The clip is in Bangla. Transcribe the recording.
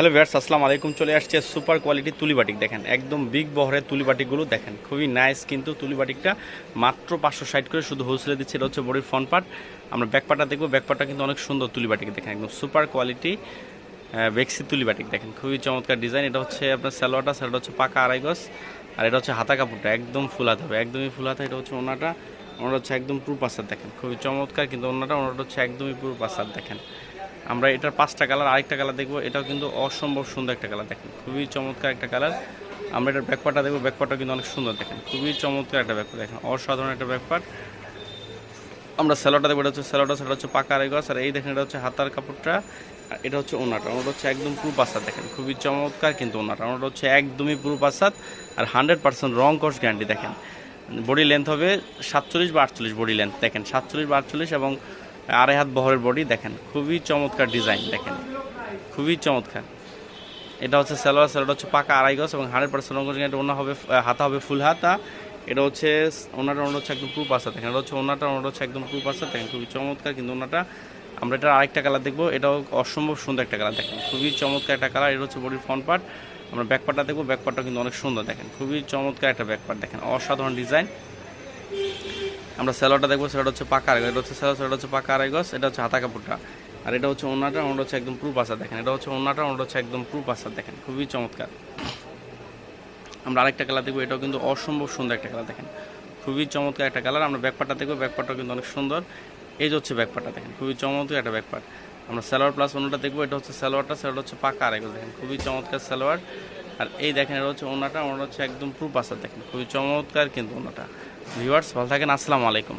হ্যালো ভিয়ার্স আসসালামু আলাইকুম। চলে আসছে সুপার কোয়ালিটি তুলি বাটিক, দেখেন, একদম বিগ বহরের তুলি বাটিকগুলো, দেখেন, খুবই নাইস কিন্তু তুলি বাটিকটা মাত্র পাঁচশো ষাট করে শুধু হোলসেলে দিচ্ছে, এটা হচ্ছে বডির ফ্রন্ট পার্ট আমরা ব্যাকপাটা দেখব ব্যাকপাটা কিন্তু অনেক সুন্দর তুলি বাটিক, দেখেন, একদম সুপার কোয়ালিটি বেক্সি তুলি বাটিক, দেখেন, খুবই চমৎকার ডিজাইন এটা হচ্ছে আপনার স্যালোয়াটা সেটা হচ্ছে পাকা আড়াই গজ, আর এটা হচ্ছে হাতা কাপড়টা, একদম ফুল হাতে হবে একদমই ফুল এটা হচ্ছে ওনাটা ওনাটা হচ্ছে একদম পুরো পাসার দেখেন, খুবই চমৎকার কিন্তু ওনাটা ওনাটা হচ্ছে একদমই পুরো পাসার দেখেন। আমরা এটার পাঁচটা কালার আরেকটা কালার দেখব। এটাও কিন্তু অসম্ভব সুন্দর একটা কালার দেখেন। খুবই চমৎকার একটা কালার আমরা এটার ব্যাকপাটা দেখব ব্যাকপাটা কিন্তু অনেক সুন্দর, দেখেন। খুবই চমৎকার একটা ব্যাকপাট দেখেন। অসাধারণ একটা ব্যাকপাট আমরা স্যালোটা দেখব, এটা হচ্ছে স্যালোটা সেটা হচ্ছে পাকা গজ। আর এই দেখেন, এটা হচ্ছে হাতার কাপড়টা, আর এটা হচ্ছে ওনাটা। ওনাটা হচ্ছে একদম পুরো পাসাদ, দেখেন। খুবই চমৎকার কিন্তু ওনাটা। ওনাটা হচ্ছে একদমই পুরো পাসাদ, আর হান্ড্রেড পার্সেন্ট রং কস গ্যারান্টি দেখেন। বডি লেন্থ হবে সাতচল্লিশ বা আটচল্লিশ বডি লেন্থ দেখেন। সাতচল্লিশ বা আটচল্লিশ এবং আড়াই হাত বহরের বডি দেখেন, খুবই চমৎকার ডিজাইন দেখেন, খুবই চমৎকার। এটা হচ্ছে সালোয়ার সালোয়ার হচ্ছে পাকা আড়াই গজ এবং হান্ড্রেড পার্সেন্ট রঙ এটা ওনা হবে হাতা হবে ফুল হাতা। এটা হচ্ছে ওনাটা ওনাটা হচ্ছে একদম প্রুফ আসা দেখেন, এটা হচ্ছে ওনাটা ওনাটা হচ্ছে একদম প্রুফ আসা দেখেন, খুবই চমৎকার, কিন্তু ওনাটা, আমরা এটা আরেকটা কালার দেখব, এটাও অসম্ভব সুন্দর একটা কালার দেখেন, খুবই চমৎকার একটা কালার এটা হচ্ছে বডির ফ্রন্ট পার্ট আমরা ব্যাক পার্টটা দেখব ব্যাক পার্টটা কিন্তু অনেক সুন্দর, দেখেন, খুবই চমৎকার একটা ব্যাক পার্ট দেখেন, অসাধারণ ডিজাইন আমরা স্যালোয়ারটা দেখব, সেটা হচ্ছে পাকা আড়াই এটা হচ্ছে স্যালোয়ার, সেটা হচ্ছে পাকা আড়াই এটা হচ্ছে হাতা কাপড়টা। আর এটা হচ্ছে ওনাটা ওনাটা হচ্ছে একদম প্রুফ আসা দেখেন। এটা হচ্ছে ওনাটা ওনাটা হচ্ছে একদম প্রুফ আসা দেখেন। খুবই চমৎকার। আমরা আরেকটা কালার দেখব, এটাও কিন্তু অসম্ভব সুন্দর একটা কালার দেখেন। খুবই চমৎকার একটা কালার। আমরা ব্যাকপাটটা দেখব, ব্যাকপাটটাও কিন্তু অনেক সুন্দর। এই যে হচ্ছে ব্যাকপাটটা দেখেন, খুবই চমৎকার একটা ব্যাকপাট। আমরা সালোয়ার প্লাস ওনাটা দেখব, এটা হচ্ছে সালোয়ারটা সেটা হচ্ছে পাকা আড়াই দেখেন। খুবই চমৎকার সালোয়ার আর এই দেখেন এটা হচ্ছে ওনাটা ওনাটা হচ্ছে একদম প্রুফ আসার দেখেন। খুবই চমৎকার কিন্তু ওনাটা। ভিউয়ার্স ভালো থাকেন, আসসালামু আলাইকুম।